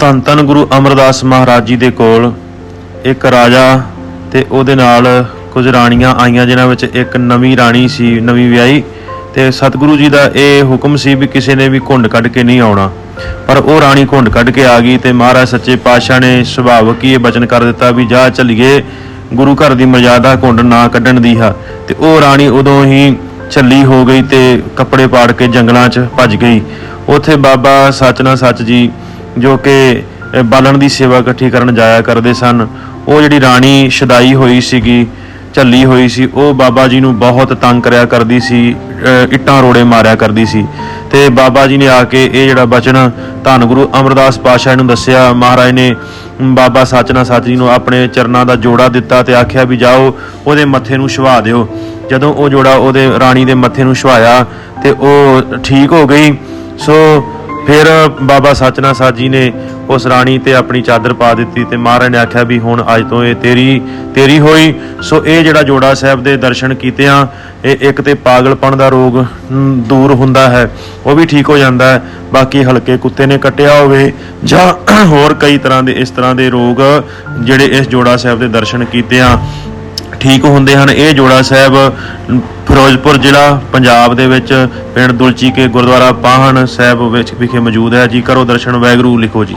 ਧੰਨ ਧੰਨ ਗੁਰੂ ਅਮਰਦਾਸ ਮਹਾਰਾਜ ਜੀ ਦੇ ਕੋਲ ਇੱਕ ਰਾਜਾ ਤੇ ਉਹਦੇ ਨਾਲ ਕੁਝ ਰਾਣੀਆਂ ਆਈਆਂ, ਜਿਨ੍ਹਾਂ ਵਿੱਚ ਇੱਕ ਨਵੀਂ ਰਾਣੀ ਸੀ, ਨਵੀਂ ਵਿਆਹੀ। ਤੇ ਸਤਿਗੁਰੂ ਜੀ ਦਾ ਇਹ ਹੁਕਮ ਸੀ ਵੀ ਕਿਸੇ ਨੇ ਵੀ ਘੁੰਡ ਕੱਢ ਕੇ ਨਹੀਂ ਆਉਣਾ। ਪਰ ਉਹ ਰਾਣੀ ਘੁੰਡ ਕੱਢ ਕੇ ਆ ਗਈ ਤੇ ਮਹਾਰਾਜ ਸੱਚੇ ਪਾਤਸ਼ਾਹ ਨੇ ਸੁਭਾਵਕ ਹੀ ਇਹ ਬਚਨ ਕਰ ਦਿੱਤਾ ਵੀ ਜਾ ਚੱਲੀਏ, ਗੁਰੂ ਘਰ ਦੀ ਮਰਜ਼ਾਦਾ ਘੁੰਡ ਨਾ ਕੱਢਣ ਦੀ ਹੈ। ਤੇ ਉਹ ਰਾਣੀ ਉਦੋਂ ਹੀ ਛੱਲੀ ਹੋ ਗਈ ਤੇ ਕੱਪੜੇ ਪਾੜ ਕੇ ਜੰਗਲਾਂ 'ਚ ਭੱਜ ਗਈ। ਉੱਥੇ ਬਾਬਾ ਸੱਚਨਾ ਸੱਚ ਜੀ ਜੋ ਕਿ ਬਾਲਣ ਦੀ ਸੇਵਾ ਇਕੱਠੀ ਕਰਨ ਜਾਇਆ ਕਰਦੇ ਸਨ। ਉਹ ਜਿਹੜੀ ਰਾਣੀ ਸ਼ਦਾਈ ਹੋਈ ਸੀਗੀ ਝੱਲੀ ਹੋਈ ਸੀ ਉਹ ਬਾਬਾ ਜੀ ਨੂੰ ਬਹੁਤ ਤੰਗ ਕਰਿਆ ਕਰਦੀ ਸੀ ਇੱਟਾਂ ਰੋੜੇ ਮਾਰਿਆ ਕਰਦੀ ਸੀ। ਤੇ ਬਾਬਾ ਜੀ ਨੇ ਆ ਕੇ ਇਹ ਜਿਹੜਾ ਬਚਨ ਧੰਨ ਗੁਰੂ ਅਮਰਦਾਸ ਪਾਤਸ਼ਾਹ ਨੂੰ ਦੱਸਿਆ ਮਹਾਰਾਜ ਨੇ ਮ, ਬਾਬਾ ਸੱਚਨਾ ਸੱਚ ਜੀ ਨੂੰ ਆਪਣੇ ਚਰਨਾਂ ਦਾ ਜੋੜਾ ਦਿੱਤਾ ਤੇ ਆਖਿਆ ਵੀ ਜਾਓ ਉਹਦੇ ਮੱਥੇ ਨੂੰ ਛੁਆ ਦਿਓ। ਜਦੋਂ ਉਹ ਜੋੜਾ ਉਹਦੇ ਰਾਣੀ ਦੇ ਮੱਥੇ ਨੂੰ ਛੁਆਇਆ ਤੇ ਉਹ ਠੀਕ ਹੋ ਗਈ ਸੋ ਫਿਰ ਬਾਬਾ ਸੱਚਨਾ ਸਾਧ ਜੀ ਨੇ ਉਸ ਰਾਣੀ ਤੇ ਆਪਣੀ ਚਾਦਰ ਪਾ ਦਿੱਤੀ ਤੇ ਮਹਾਰਾਜ ਨੇ ਆਖਿਆ ਵੀ ਹੁਣ ਅੱਜ ਤੋਂ ਇਹ ਤੇਰੀ ਤੇਰੀ ਹੋਈ। ਸੋ ਇਹ ਜਿਹੜਾ ਜੋੜਾ ਸਾਹਿਬ ਦੇ ਦਰਸ਼ਨ ਕੀਤੇ ਆ, ਇਹ ਇੱਕ ਤੇ ਪਾਗਲਪਣ ਦਾ ਰੋਗ ਦੂਰ ਹੁੰਦਾ ਹੈ, ਉਹ ਵੀ ਠੀਕ ਹੋ ਜਾਂਦਾ ਹੈ। ਬਾਕੀ ਹਲਕੇ ਕੁੱਤੇ ਨੇ ਕੱਟਿਆ ਹੋਵੇ ਜਾਂ ਹੋਰ ਕਈ ਤਰ੍ਹਾਂ ਦੇ ਇਸ ਤਰ੍ਹਾਂ ਦੇ ਰੋਗ ਜਿਹੜੇ ਇਸ ਜੋੜਾ ਸਾਹਿਬ ਦੇ ਦਰਸ਼ਨ ਕੀਤੇ ਆ। ਠੀਕ ਹੁੰਦੇ ਹਨ। ਇਹ ਜੋੜਾ ਸਾਹਿਬ ਫਿਰੋਜ਼ਪੁਰ ਜ਼ਿਲ੍ਹਾ ਪੰਜਾਬ ਦੇ ਵਿੱਚ ਪਿੰਡ ਦੁਲਚੀ ਕੇ ਗੁਰਦੁਆਰਾ ਪਾਹਣ ਸਾਹਿਬ ਵਿੱਚ ਵਿਖੇ ਮੌਜੂਦ ਹੈ। ਜੀ ਕਰੋ ਦਰਸ਼ਨ ਵੈਗਰੂ ਲਿਖੋ ਜੀ।